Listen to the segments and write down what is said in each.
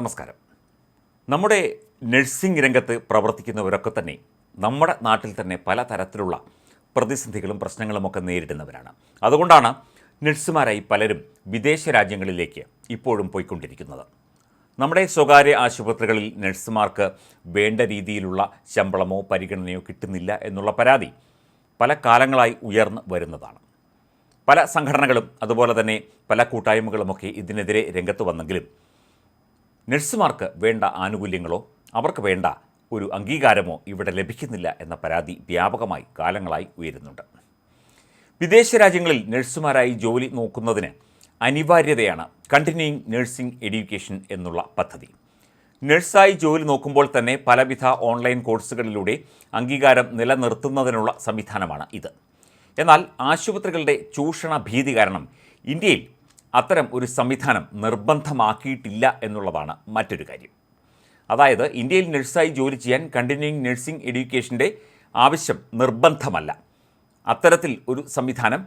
നമസ്കാരം. നമ്മുടെ നഴ്സിംഗ് രംഗത്ത് പ്രവർത്തിക്കുന്നവരൊക്കെ തന്നെ നമ്മുടെ നാട്ടിൽ തന്നെ പല തരത്തിലുള്ള പ്രതിസന്ധികളും പ്രശ്നങ്ങളുമൊക്കെ നേരിടുന്നവരാണ്. അതുകൊണ്ടാണ് നഴ്സുമാരായി പലരും വിദേശ രാജ്യങ്ങളിലേക്ക് ഇപ്പോഴും പോയിക്കൊണ്ടിരിക്കുന്നത്. നമ്മുടെ സ്വകാര്യ ആശുപത്രികളിൽ നഴ്സുമാർക്ക് വേണ്ട രീതിയിലുള്ള ശമ്പളമോ പരിഗണനയോ കിട്ടുന്നില്ല എന്നുള്ള പരാതി പല കാലങ്ങളായി ഉയർന്നു വരുന്നതാണ്. പല സംഘടനകളും അതുപോലെ തന്നെ പല കൂട്ടായ്മകളുമൊക്കെ ഇതിനെതിരെ രംഗത്ത് വന്നെങ്കിലും നഴ്സുമാർക്ക് വേണ്ട ആനുകൂല്യങ്ങളോ അവർക്ക് വേണ്ട ഒരു അംഗീകാരമോ ഇവിടെ ലഭിക്കുന്നില്ല എന്ന പരാതി വ്യാപകമായി കാലങ്ങളായി ഉയരുന്നുണ്ട്. വിദേശ രാജ്യങ്ങളിൽ നഴ്സുമാരായി ജോലി നോക്കുന്നതിന് അനിവാര്യതയാണ് കണ്ടിന്യൂയിങ് നഴ്സിംഗ് എഡ്യൂക്കേഷൻ എന്നുള്ള പദ്ധതി. നഴ്സായി ജോലി നോക്കുമ്പോൾ തന്നെ പലവിധ ഓൺലൈൻ കോഴ്സുകളിലൂടെ അംഗീകാരം നിലനിർത്തുന്നതിനുള്ള സംവിധാനമാണ് ഇത്. എന്നാൽ ആശുപത്രികളുടെ ചൂഷണ ഭീതി കാരണം ഇന്ത്യയിൽ അത്തരം ഒരു സംവിധാനം നിർബന്ധമാക്കിയിട്ടില്ല എന്നുള്ളതാണ് മറ്റൊരു കാര്യം. അതായത് ഇന്ത്യയിൽ നഴ്സായി ജോലി ചെയ്യാൻ കണ്ടിന്യൂയിങ് നഴ്സിംഗ് എഡ്യൂക്കേഷന്റെ ആവശ്യം നിർബന്ധമല്ല. അത്തരത്തിൽ ഒരു സംവിധാനം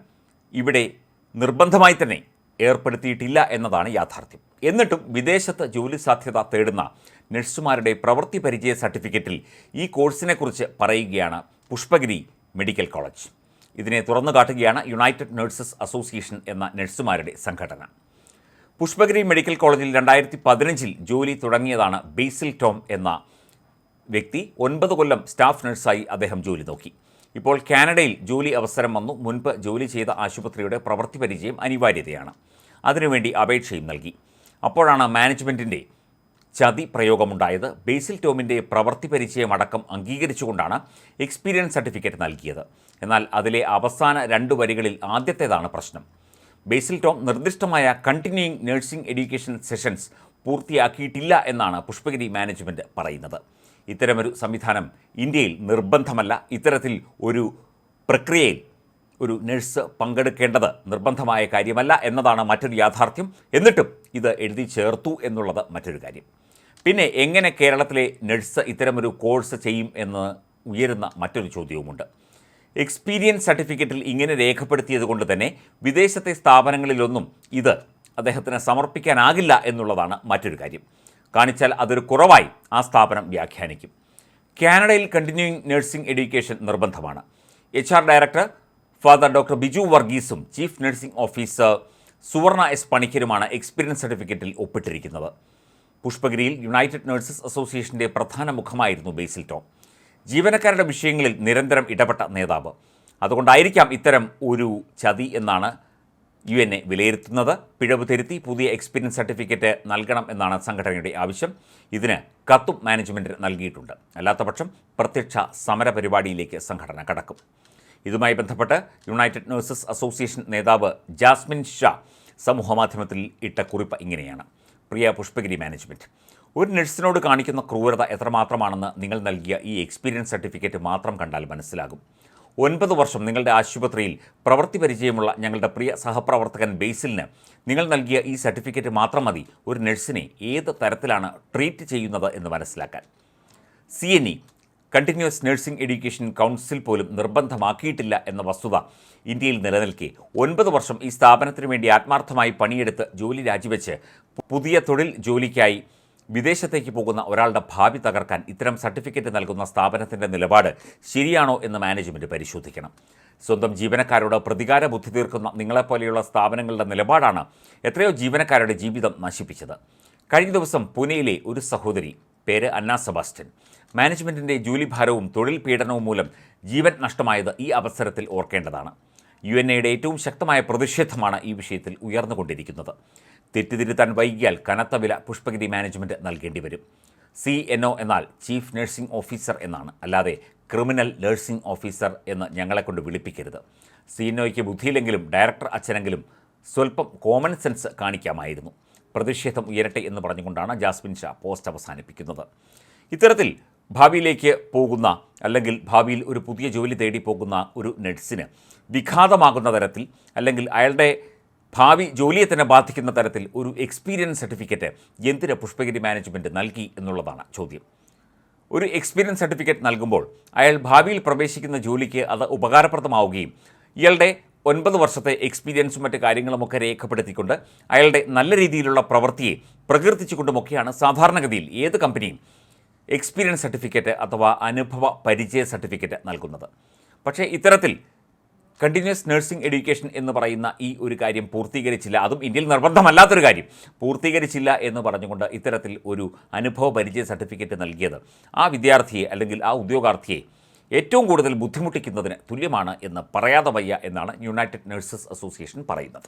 ഇവിടെ നിർബന്ധമായി തന്നെ ഏർപ്പെടുത്തിയിട്ടില്ല എന്നതാണ് യാഥാർത്ഥ്യം. എന്നിട്ടും വിദേശത്ത് ജോലി സാധ്യത തേടുന്ന നഴ്സുമാരുടെ പ്രവൃത്തി പരിചയ സർട്ടിഫിക്കറ്റിൽ ഈ കോഴ്സിനെക്കുറിച്ച് പറയുകയാണ് പുഷ്പഗിരി മെഡിക്കൽ കോളേജ്. ഇതിനെ തുറന്നു കാട്ടുകയാണ് യുണൈറ്റഡ് നഴ്സസ് അസോസിയേഷൻ എന്ന നഴ്സുമാരുടെ സംഘടന. പുഷ്പഗിരി മെഡിക്കൽ കോളേജിൽ രണ്ടായിരത്തി പതിനഞ്ചിൽ ജോലി തുടങ്ങിയതാണ് ബേസിൽ ടോം എന്ന വ്യക്തി. ഒൻപത് കൊല്ലം സ്റ്റാഫ് നഴ്സായി അദ്ദേഹം ജോലി നോക്കി. ഇപ്പോൾ കാനഡയിൽ ജോലി അവസരം വന്നു. മുൻപ് ജോലി ചെയ്ത ആശുപത്രിയുടെ പ്രവൃത്തി പരിചയം അനിവാര്യതയാണ്. അതിനുവേണ്ടി അപേക്ഷയും നൽകി. അപ്പോഴാണ് മാനേജ്മെന്റിന്റെ ചതി പ്രയോഗമുണ്ടായത് ബേസിൽ ടോമിന്റെ പ്രവൃത്തി പരിചയമടക്കം അംഗീകരിച്ചുകൊണ്ടാണ് എക്സ്പീരിയൻസ് സർട്ടിഫിക്കറ്റ് നൽകിയത്. എന്നാൽ അതിലെ അവസാന രണ്ട് വരികളിൽ ആദ്യത്തേതാണ് പ്രശ്നം. ബേസിൽ ടോം നിർദ്ദിഷ്ടമായ കണ്ടിന്യൂയിങ് നഴ്സിംഗ് എഡ്യൂക്കേഷൻ സെഷൻസ് പൂർത്തിയാക്കിയിട്ടില്ല എന്നാണ് പുഷ്പഗിരി മാനേജ്മെന്റ് പറയുന്നത്. ഇത്തരമൊരു സംവിധാനം ഇന്ത്യയിൽ നിർബന്ധമല്ല ഇത്തരത്തിൽ ഒരു പ്രക്രിയയിൽ ഒരു നഴ്സ് പങ്കെടുക്കേണ്ടത് നിർബന്ധമായ കാര്യമല്ല എന്നതാണ് മറ്റൊരു യാഥാർത്ഥ്യം. എന്നിട്ടും ഇത് എഴുതി ചേർത്തു എന്നുള്ളത് മറ്റൊരു കാര്യം. പിന്നെ എങ്ങനെ കേരളത്തിലെ നഴ്സ് ഇത്തരമൊരു കോഴ്സ് ചെയ്യും എന്ന് ഉയരുന്ന മറ്റൊരു ചോദ്യവുമുണ്ട്. എക്സ്പീരിയൻസ് സർട്ടിഫിക്കറ്റിൽ ഇങ്ങനെ രേഖപ്പെടുത്തിയത് കൊണ്ട് തന്നെ വിദേശത്തെ സ്ഥാപനങ്ങളിലൊന്നും ഇത് അദ്ദേഹത്തിന് സമർപ്പിക്കാനാകില്ല എന്നുള്ളതാണ് മറ്റൊരു കാര്യം. കാണിച്ചാൽ അതൊരു കുറവായി ആ സ്ഥാപനം വ്യാഖ്യാനിക്കും. കാനഡയിൽ കണ്ടിന്യൂയിങ് നഴ്സിംഗ് എഡ്യൂക്കേഷൻ നിർബന്ധമാണ്. H R director father doctor Biju വർഗീസും chief nursing officer Suvarna S പണിക്കരുമാണ് experience സർട്ടിഫിക്കറ്റിൽ ഒപ്പിട്ടിരിക്കുന്നത്. പുഷ്പഗിരിയിൽ യുണൈറ്റഡ് നഴ്സസ് അസോസിയേഷന്റെ പ്രധാന മുഖമായിരുന്നു ബേസിൽ ടോം. ജീവനക്കാരുടെ വിഷയങ്ങളിൽ നിരന്തരം ഇടപെട്ട നേതാവ്. അതുകൊണ്ടായിരിക്കാം ഇത്തരം ഒരു ചതി എന്നാണ് യു എൻ എ വിലയിരുത്തുന്നത്. പിഴവ് തിരുത്തി പുതിയ എക്സ്പീരിയൻസ് സർട്ടിഫിക്കറ്റ് നൽകണം എന്നാണ് സംഘടനയുടെ ആവശ്യം. ഇതിന് കത്തും മാനേജ്മെന്റിന് നൽകിയിട്ടുണ്ട്. അല്ലാത്തപക്ഷം പ്രത്യക്ഷ സമര പരിപാടിയിലേക്ക് സംഘടന കടക്കും. ഇതുമായി ബന്ധപ്പെട്ട് യുണൈറ്റഡ് നഴ്സസ് അസോസിയേഷൻ നേതാവ് ജാസ്മിൻ ഷാ സമൂഹമാധ്യമത്തിൽ ഇട്ട കുറിപ്പ് ഇങ്ങനെയാണ്. പ്രിയ പുഷ്പഗിരി മാനേജ്മെന്റ് ഒരു നഴ്സിനോട് കാണിക്കുന്ന ക്രൂരത എത്രമാത്രമാണെന്ന് നിങ്ങൾ നൽകിയ ഈ എക്സ്പീരിയൻസ് സർട്ടിഫിക്കറ്റ് മാത്രം കണ്ടാൽ മനസ്സിലാകും. ഒൻപത് വർഷം നിങ്ങളുടെ ആശുപത്രിയിൽ പ്രവൃത്തി പരിചയമുള്ള ഞങ്ങളുടെ പ്രിയ സഹപ്രവർത്തകൻ ബേസിലിന് നിങ്ങൾ നൽകിയ ഈ സർട്ടിഫിക്കറ്റ് മാത്രം മതി. ഒരു നഴ്സിനെ ഏത് തരത്തിലാണ് ട്രീറ്റ് ചെയ്യുന്നത് എന്ന് മനസ്സിലാക്കാൻ. C N E continuous nursing education council പോലും നിർബന്ധമാക്കിയിട്ടില്ല എന്ന വസ്തുത ഇന്ത്യയിൽ നിലനിൽക്കെ. ഒൻപത് വർഷം ഈ സ്ഥാപനത്തിനു വേണ്ടി ആത്മാർത്ഥമായി പണിയെടുത്ത് ജോലി രാജിവെച്ച് പുതിയ തൊഴിൽ ജോലിക്കായി വിദേശത്തേക്ക് പോകുന്ന ഒരാളുടെ ഭാവി തകർക്കാൻ ഇത്തരം സർട്ടിഫിക്കറ്റ് നൽകുന്ന സ്ഥാപനത്തിന്റെ നിലപാട് ശരിയാണോ എന്ന് മാനേജ്മെന്റ് പരിശോധിക്കണം. സ്വന്തം ജീവനക്കാരോട് പ്രതികാര ബുദ്ധി തീർക്കുന്ന നിങ്ങളെപ്പോലെയുള്ള സ്ഥാപനങ്ങളുടെ നിലപാടാണ് എത്രയോ ജീവനക്കാരുടെ ജീവിതം നശിപ്പിച്ചത്. കഴിഞ്ഞ ദിവസം പൂനെയിലെ ഒരു സഹോദരി പേര് അന്ന സെബാസ്റ്റ്യൻ. മാനേജ്മെന്റിന്റെ ജോലിഭാരവും തൊഴിൽ പീഡനവും മൂലം ജീവൻ നഷ്ടമായത് ഈ അവസരത്തിൽ ഓർക്കേണ്ടതാണ്. യു എൻ എയുടെ ഏറ്റവും ശക്തമായ പ്രതിഷേധമാണ് ഈ വിഷയത്തിൽ ഉയർന്നുകൊണ്ടിരിക്കുന്നത്. തെറ്റിതിരുത്താൻ വൈകിയാൽ കനത്ത വില പുഷ്പഗിരി മാനേജ്മെന്റ് നൽകേണ്ടി വരും സി എൻ ഒ എന്നാൽ ചീഫ് നഴ്സിംഗ് ഓഫീസർ എന്നാണ്. അല്ലാതെ ക്രിമിനൽ നഴ്സിംഗ് ഓഫീസർ എന്ന് ഞങ്ങളെക്കൊണ്ട് വിളിപ്പിക്കരുത്. സി എൻ ഒയ്ക്ക് ബുദ്ധിയില്ലെങ്കിലും ഡയറക്ടർ അച്ഛനെങ്കിലും സ്വല്പം കോമൺ സെൻസ് കാണിക്കാമായിരുന്നു. പ്രതിഷേധം ഉയരട്ടെ എന്ന് പറഞ്ഞുകൊണ്ടാണ് ജാസ്മിൻ ഷാ പോസ്റ്റ് അവസാനിപ്പിക്കുന്നത്. ഇത്തരത്തിൽ ഭാവിയിലേക്ക് പോകുന്ന അല്ലെങ്കിൽ ഭാവിയിൽ ഒരു പുതിയ ജോലി തേടി പോകുന്ന ഒരു നഴ്സിന് വിഘാതമാകുന്ന തരത്തിൽ അല്ലെങ്കിൽ അയാളുടെ ഭാവി ജോലിയെ തന്നെ ബാധിക്കുന്ന തരത്തിൽ ഒരു എക്സ്പീരിയൻസ് സർട്ടിഫിക്കറ്റ് എന്തിന് പുഷ്പഗിരി മാനേജ്മെന്റ് നൽകി എന്നുള്ളതാണ് ചോദ്യം. ഒരു എക്സ്പീരിയൻസ് സർട്ടിഫിക്കറ്റ് നൽകുമ്പോൾ അയാൾ ഭാവിയിൽ പ്രവേശിക്കുന്ന ജോലിക്ക് അത് ഉപകാരപ്രദമാവുകയും ഇയാളുടെ ഒൻപത് വർഷത്തെ എക്സ്പീരിയൻസും മറ്റ് കാര്യങ്ങളുമൊക്കെ രേഖപ്പെടുത്തിക്കൊണ്ട് അയാളുടെ നല്ല രീതിയിലുള്ള പ്രവൃത്തിയെ പ്രകീർത്തിച്ചുകൊണ്ടുമൊക്കെയാണ് സാധാരണഗതിയിൽ ഏത് കമ്പനിയും എക്സ്പീരിയൻസ് സർട്ടിഫിക്കറ്റ് അഥവാ അനുഭവ പരിചയ സർട്ടിഫിക്കറ്റ് നൽകുന്നത്. പക്ഷേ ഇത്തരത്തിൽ കണ്ടിന്യൂസ് നഴ്സിംഗ് എഡ്യൂക്കേഷൻ എന്ന് പറയുന്ന ഈ ഒരു കാര്യം പൂർത്തീകരിച്ചില്ല. അതും ഇന്ത്യയിൽ നിർബന്ധമല്ലാത്തൊരു കാര്യം. പൂർത്തീകരിച്ചില്ല എന്ന് പറഞ്ഞുകൊണ്ട് ഇത്തരത്തിൽ ഒരു അനുഭവ പരിചയ സർട്ടിഫിക്കറ്റ് നൽകിയത് ആ വിദ്യാർത്ഥിയെ അല്ലെങ്കിൽ ആ ഉദ്യോഗാർത്ഥിയെ ഏറ്റവും കൂടുതൽ ബുദ്ധിമുട്ടിക്കുന്നതിന് തുല്യമാണ് എന്ന് പറയാതെ വയ്യ എന്നാണ് യുണൈറ്റഡ് നഴ്സസ് അസോസിയേഷൻ പറയുന്നത്.